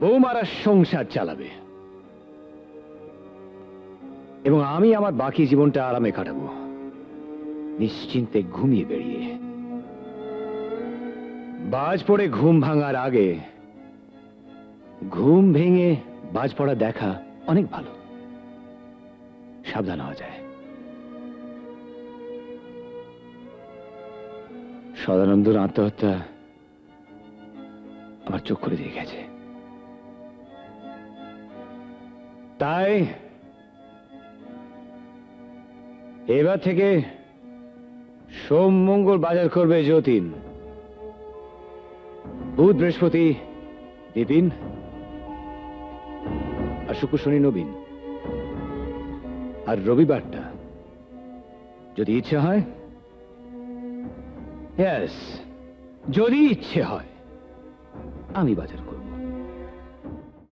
বৌমারা সংসার চালাবে। এবং আমি আমার বাকি জীবনটা আরামে কাটাবো। নিশ্চিন্তে ঘুমিয়ে বেরিয়ে বাজ পড়ে ঘুম ভাঙার আগে, ঘুম ভেঙে বাজ পড়া দেখা অনেক ভালো। সাবধান হওয়া যায়। সদানন্দর আত্মহত্যা আমার চোখ করে দিয়ে গেছে। তাই এবার থেকে সোম মঙ্গল বাজার করবে যতীন। বুধ বৃহস্পতি বিপিন আর শুক্র শনি নবীন। আর রবিবারটা যদি ইচ্ছে হয় যদি ইচ্ছে হয়, আমি বাজার করব।